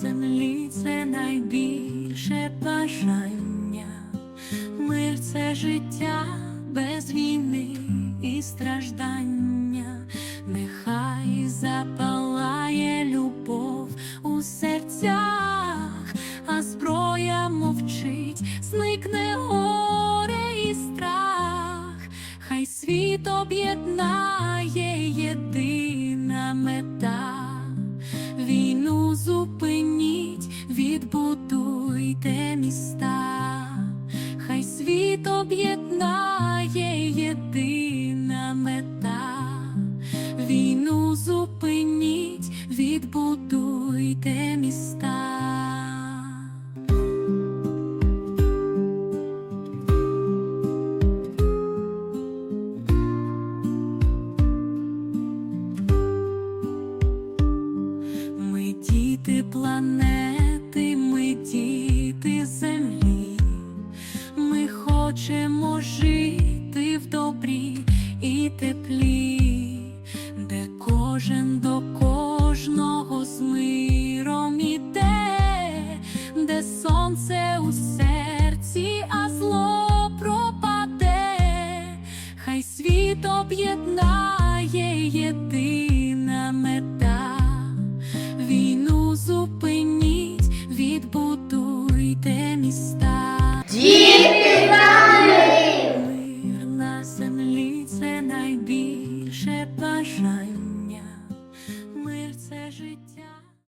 землі це найбільше бажання. Мир це життя без війни і страждання. Нехай запалає любов у серцях, а зброя мовчить, зникне відбудуйте міста. Хай світ об'єднає єдина мета. Війну зупиніть, відбудуйте міста. Діти планети, діти землі, ми хочемо жити в добрі і теплі, де кожен до кожного з миром іде, де сонце у серці, а зло be